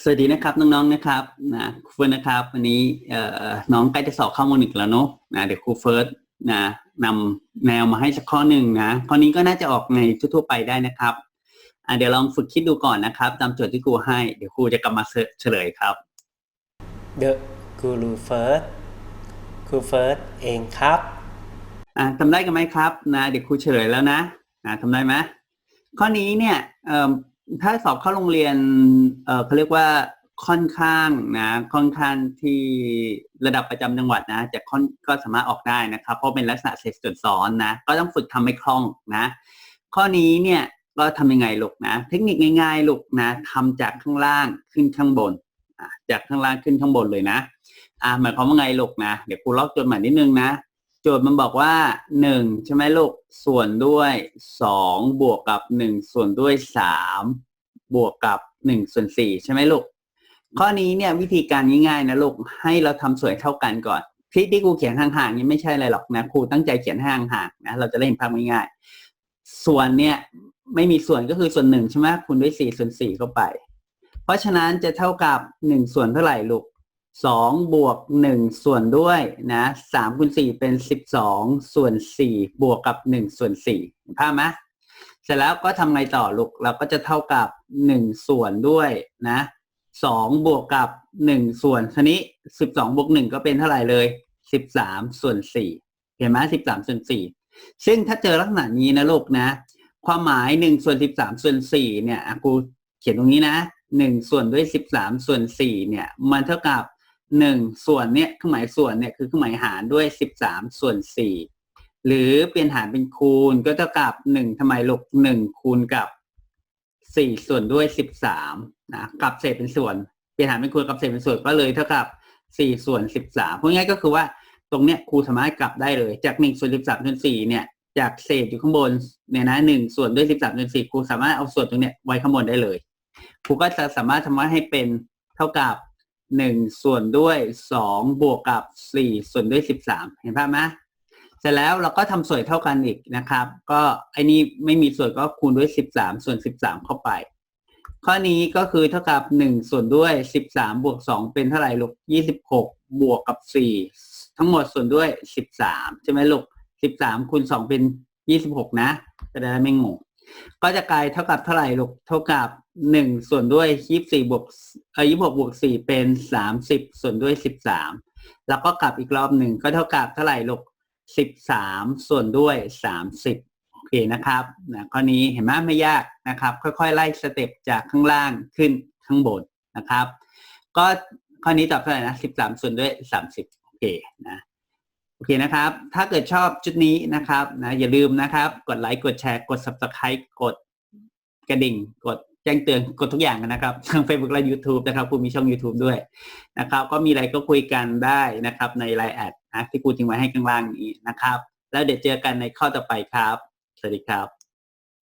สวัสดีนะครับน้องๆนะครับนะครูเฟิร์สนะครับวันนี้เอ่อน้องใกล้จะสอบเข้ามหนึ่งแล้วเนาะนะเดี๋ยวครูเฟิร์สนะนำแนวมาให้สักข้อหนึ่งนะข้อนี้ก็น่าจะออกในทั่วๆไปได้นะครับอะเดี๋ยวลองฝึกคิดดูก่อนนะครับตามโจทย์ที่ครูให้เดี๋ยวครูจะกลับมาเฉลยครับ The Guru First ครูเฟิร์สเองครับ อะทำได้กันไหมครับนะเดี๋ยวครูเฉลยแล้วนะอะทำได้ไหมข้อนี้เนี่ยเอ่อ ถ้าสอบเข้าโรงเรียน เอ่อเขาเรียกว่าค่อนข้างนะ ค่อนข้างที่ระดับประจำจังหวัดนะจะค่อนก็สามารถออกได้นะครับ เพราะเป็นลักษณะเศษส่วนซ้อนนะ ก็ต้องฝึกทำให้คล่องนะ ข้อนี้เนี่ยก็ทำยังไงลูกนะ เทคนิคง่ายๆลูกนะทำจากข้างล่างขึ้นข้างบนจากข้างล่างขึ้นข้างบนเลยนะ อ่าหมายความว่าไงลูกนะ เดี๋ยวครูลอกจทย์ใหม่นิดนึงนะ โจทย์มันบอกว่าหนึ่งใช่ไหมลูกส่วนด้วยสองบวกกับหนึ่งส่วนด้วยสามบวกกับหนึ่งส่วนสี่ใช่ไหมลูก ข้อนี้เนี่ยวิธีการง่ายๆนะลูกให้เราทำส่วนเท่ากันก่อนที่ที่ครูเขียนห่างๆนี่ไม่ใช่อะไรหรอกนะครูตั้งใจเขียนห้ห่างๆนะเราจะได้เห็นภาพง่ายๆส่วนเนี่ยไม่มีส่วนก็คือส่วนหนึ่งใช่ไหมคูณด้วยสี่ส่วนสี่เข้าไป เพราะฉะนั้นจะเท่ากับหนึ่งส่วนเท่าไหร่ลูก สองบวกหนึ่งส่วนด้วยนะสามคูณสี่เป็นสิบสองส่วนสี่บวกกับหนึ่งส่วนสี่เห็นภาพไหมเสร็จแล้วก็ทำไงต่อลูกเราก็จะเท่ากับหนึ่งส่วนด้วยนะสองบวกกับหนึ่งส่วนทีนี้สิบสองบวกหนึ่งก็เป็นเท่าไหร่เลยสิบสามส่วนสี่เห็นไหมสิบสามส่วนสี่ซึ่งถ้าเจอลักษณะนี้นะลูกนะ ความหมายหนึ่งส่วนสิบสามส่วนสี่เนี่ยกูเขียนตรงนี้นะหนึ่งส่วนด้วยสิบสามส่วนสี่เนี่ย มันเท่ากับ หนึ่งส่วนเนี่ยเครื่องหมายส่วนเนี่ยคือเครื่องหมายหารด้วยสิบสามส่วนสี่หรือเปลี่ยนหารเป็นคูณก็เท่ากับหนึ่งทำไมลูกหนึ่งคูณกับสี่ส่วนด้วยสิบสามนะกับเศษเป็นส่วนเปลี่ยนหารเป็นคูณกับเศษเป็นส่วนก็เลยเท่ากับสี่ส่วนสิบสามพูดง่ายก็คือว่าตรงเนี้ยครูสามารถกลับได้เลย จากหนึ่งส่วนสิบสามส่วนสี่เนี่ยจากเศษอยู่ข้างบนเนี่ยนะหนึ่งส่วนด้วยสิบสามส่วนสี่ครูสามารถเอาส่วนตรงเนี้ยไว้ข้างบนได้เลยครูก็จะสามารถทำให้เป็นเท่ากับ หนึ่งส่วนด้วยสองบวกกับสี่ส่วนด้วยสิบสามเห็นภาพไหมเสร็จแล้วเราก็ทำส่วนเท่ากันอีกนะครับ ก็ไอ้นี่ไม่มีส่วนก็คูณด้วยสิบสามส่วนสิบสามเข้าไป ข้อนี้ก็คือเท่ากับหนึ่งส่วนด้วยสิบสามบวกสองเป็นเท่าไหร่ลูกยี่สิบหกบวกกับสี่ทั้งหมดส่วนด้วยสิบสามใช่ไหมลูกสิบสามคูณสองเป็นยี่สิบหกนะจะได้ไม่งง ก็จะกลายเท่ากับเท่าไหร่ลูกเท่ากับหนึ่งส่วนด้วยยี่สิบสี่บวกเออยี่สิบหกบวกสี่เป็นสามสิบส่วนด้วยสิบสามแล้วก็กลับอีกรอบหนึ่งก็เท่ากับเท่าไหร่ลูกสิบสามส่วนด้วยสามสิบโอเคนะครับนะข้อนี้เห็นไหมไม่ยากนะครับ ค่อยๆ ไล่สเต็ปจากข้างล่างขึ้นข้างบนนะครับ ก็ข้อนี้ตอบเท่าไหร่นะสิบสามส่วนด้วยสามสิบโอเคนะ อเคนะครับ ถ้าเกิดชอบชุดนี้นะครับนะอย่าลืมนะครับ กดไลค์ กดแชร์ กด subscribe กดกระดิ่ง กดแจ้งเตือน กดทุกอย่างนะครับทาง Facebook และ YouTube นะครับคุณมีช่อง YouTube ด้วยนะครับ ก็มีอะไรก็คุยกันได้นะครับ ในไลน์แอดนะที่กูทิ้งไว้ให้ข้างล่างนี้นะครับ แล้วเดี๋ยวเจอกันในข้อต่อไปครับ สวัสดีครับ